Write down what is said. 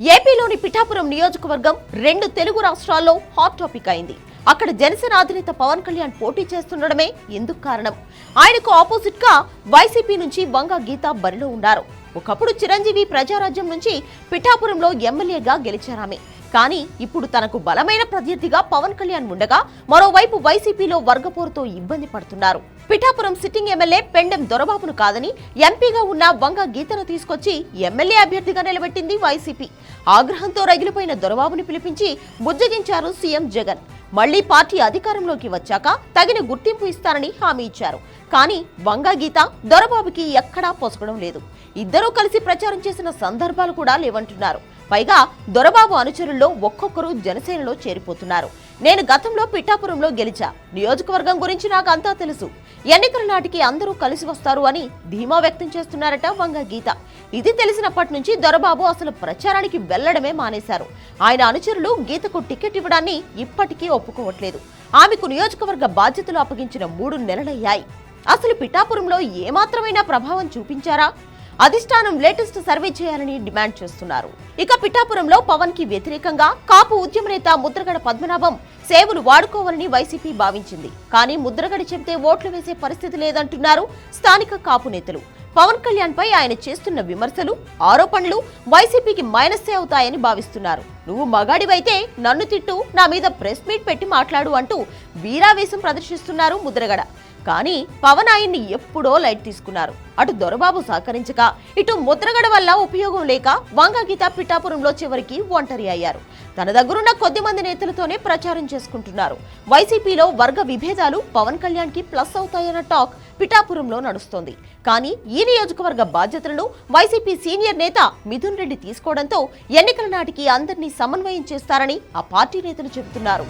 ఏపీలోని పిఠాపురం నియోజకవర్గం రెండు తెలుగు రాష్ట్రాల్లో హాట్ టాపిక్ అయింది. అక్కడ జనసేన అధినేత పవన్ కళ్యాణ్ పోటీ చేస్తుండడమే ఎందుకు కారణం. ఆయనకు ఆపోజిట్గా వైసీపీ నుంచి వంగ గీత బరిలో ఉన్నారు. ఒకప్పుడు చిరంజీవి ప్రజారాజ్యం నుంచి పిఠాపురంలో ఎమ్మెల్యేగా గెలిచారామె. కానీ ఇప్పుడు తనకు బలమైన ప్రత్యర్థిగా పవన్ కళ్యాణ్ ఉండగా మరోవైపు వైసీపీలో వర్గపోరుతో ఇబ్బంది పడుతున్నారు. పిఠాపురం సిట్టింగ్ ఎమ్మెల్యే పెండెం దొరబాబును కాదని ఎంపీగా ఉన్న వంగ గీతను తీసుకొచ్చి ఎమ్మెల్యే అభ్యర్థిగా నిలబెట్టింది వైసీపీ. ఆగ్రహంతో రగిలిపోయిన దొరబాబుని పిలిపించి బుజ్జగించారు సీఎం జగన్. మళ్ళీ పార్టీ అధికారంలోకి వచ్చాక తగిన గుర్తింపు ఇస్తారని హామీ ఇచ్చారు. కానీ వంగగీత దొరబాబుకి ఎక్కడా పొసగడం లేదు. ఇద్దరూ కలిసి ప్రచారం చేసిన సందర్భాలు కూడా లేవంటున్నారు. పైగా దొరబాబు అనుచరుల్లో ఒక్కొక్కరు జనసేనలో చేరిపోతున్నారు. నేను గతంలో పిఠాపురంలో గెలిచా. నియోజకవర్గం గురించి నాకు అంతా తెలుసు. ఎన్నికల నాటికి అందరూ కలిసి వస్తారు అని ధీమా వ్యక్తం చేస్తున్నారట వంగ గీత. ఇది తెలిసినప్పటి నుంచి దొరబాబు అసలు ప్రచారానికి వెళ్ళడమే మానేశారు. ఆయన అనుచరులు గీతకు టికెట్ ఇవ్వడాన్ని ఇప్పటికీ ఒప్పుకోవట్లేదు. ఆమెకు నియోజకవర్గ బాధ్యతలు అప్పగించిన మూడు నెలలయ్యాయి. అసలు పిఠాపురంలో ఏమాత్రమైనా ప్రభావం చూపించారా? అధిష్టానం లేటెస్ట్ సర్వే చేయాలని డిమాండ్ చేస్తున్నారు. ఇక పిఠాపురంలో పవన్కి వ్యతిరేకంగా కాపు ఉద్యమ నేత ముద్రగడ పద్మనాభం సేవలు వాడుకోవాలని వైసీపీ భావించింది. కానీ ముద్రగడ చెబితే ఓట్లు వేసే పరిస్థితి లేదంటున్నారు స్థానిక కాపు నేతలు. పవన్ కళ్యాణ్ పై ఆయన చేస్తున్న విమర్శలు ఆరోపణలు వైసీపీకి మైనస్సే అవుతాయని భావిస్తున్నారు. నువ్వు మగాడివైతే నన్ను తిట్టు నా మీద ప్రెస్ మీట్ పెట్టి మాట్లాడు అంటూ వీరావేశం ప్రదర్శిస్తున్నారు ముద్రగడ. కానీ పవన్ ఆయన్ని ఎప్పుడో లైట్ తీసుకున్నారు. అటు దొరబాబు సహకరించక ఇటు ముద్రగడ వల్ల ఉపయోగం లేక వంగగీత పిఠాపురంలో చివరికి ఒంటరి అయ్యారు. తన దగ్గరున్న కొద్ది మంది నేతలతోనే ప్రచారం చేసుకుంటున్నారు. వైసీపీలో వర్గ విభేదాలు పవన్ కళ్యాణ్కి ప్లస్ అవుతాయన్న టాక్ పిఠాపురంలో నడుస్తోంది. కానీ ఈ నియోజకవర్గ బాధ్యతలను వైసీపీ సీనియర్ నేత మిథున్ రెడ్డి తీసుకోవడంతో ఎన్నికల నాటికి అందరినీ సమన్వయం చేస్తారని ఆ పార్టీ నేతలు చెబుతున్నారు.